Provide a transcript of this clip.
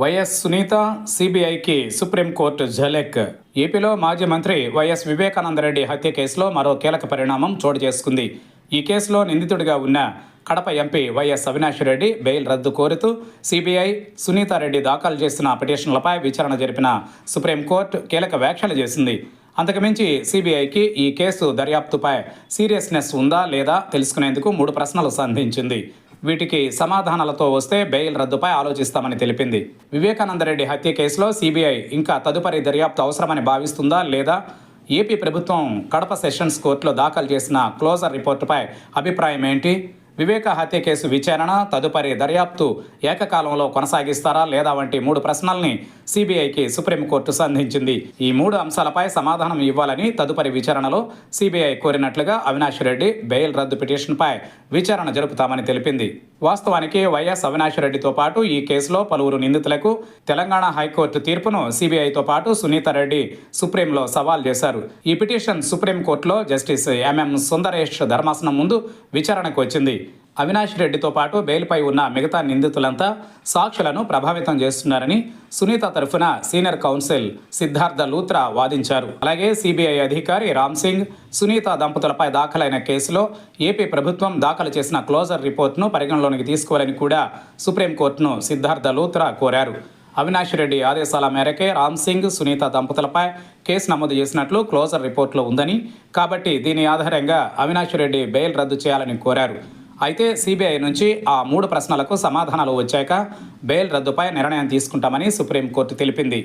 YS Sunitha సిబిఐకి supreme court ఝలక్. ఏపీలో మాజీ మంత్రి వైఎస్ వివేకానందరెడ్డి హత్య కేసులో మరో కీలక పరిణామం చోటు చేసుకుంది. ఈ కేసులో నిందితుడిగా ఉన్న Kadapa MP YS Avinash Reddy bail రద్దు కోరుతూ సిబిఐ సునీతారెడ్డి దాఖలు చేసిన పిటిషన్లపై విచారణ జరిపిన సుప్రీంకోర్టు కీలక వ్యాఖ్యలు చేసింది. అంతకుమించి సిబిఐకి ఈ కేసు దర్యాప్తుపై సీరియస్నెస్ ఉందా లేదా తెలుసుకునేందుకు మూడు ప్రశ్నలు సంధించింది. వీటికి సమాధానాలతో వస్తే బెయిల్ రద్దుపై ఆలోచిస్తామని తెలిపింది. వివేకానందరెడ్డి హత్య కేసులో సిబిఐ ఇంకా తదుపరి దర్యాప్తు అవసరమని భావిస్తుందా లేదా? ఏపీ ప్రభుత్వం కడప సెషన్స్ కోర్టులో దాఖలు చేసిన క్లోజర్ రిపోర్టుపై అభిప్రాయం ఏంటి? వివేక హత్య కేసు విచారణ తదుపరి దర్యాప్తు ఏకకాలంలో కొనసాగిస్తారా లేదా వంటి మూడు ప్రశ్నల్ని సిబిఐకి సుప్రీంకోర్టు సంధించింది. ఈ మూడు అంశాలపై సమాధానం ఇవ్వాలని తదుపరి విచారణలో సిబిఐ కోరినట్లుగా అవినాష్ రెడ్డి బెయిల్ రద్దు పిటిషన్పై విచారణ జరుపుతామని తెలిపింది. వాస్తవానికి వైఎస్ అవినాష్రెడ్డితో పాటు ఈ కేసులో పలువురు నిందితులకు తెలంగాణ హైకోర్టు తీర్పును సిబిఐతో పాటు సునీతారెడ్డి సుప్రీంలో సవాల్ చేశారు. ఈ పిటిషన్ సుప్రీంకోర్టులో జస్టిస్ ఎంఎం సుందరేష్ ధర్మాసనం ముందు విచారణకు వచ్చింది. అవినాష్ రెడ్డితో పాటు బెయిల్పై ఉన్న మిగతా నిందితులంతా సాక్షులను ప్రభావితం చేస్తున్నారని సునీత తరఫున సీనియర్ కౌన్సిల్ సిద్ధార్థ లూత్రా వాదించారు. అలాగే సిబిఐ అధికారి రామ్ సింగ్ సునీత దంపతులపై దాఖలైన కేసులో ఏపీ ప్రభుత్వం దాఖలు చేసిన క్లోజర్ రిపోర్ట్ను పరిగణలోనికి తీసుకోవాలని కూడా సుప్రీంకోర్టును సిద్ధార్థ లూత్రా కోరారు. అవినాష్ రెడ్డి ఆదేశాల మేరకే రామ్ సింగ్ సునీత దంపతులపై కేసు నమోదు చేసినట్లు క్లోజర్ రిపోర్టులో ఉందని కాబట్టి దీని ఆధారంగా అవినాష్ రెడ్డి బెయిల్ రద్దు చేయాలని కోరారు. అయితే సిబిఐ నుంచి ఆ మూడు ప్రశ్నలకు సమాధానాలు వచ్చాక బెయిల్ రద్దుపై నిర్ణయం తీసుకుంటామని సుప్రీంకోర్టు తెలిపింది.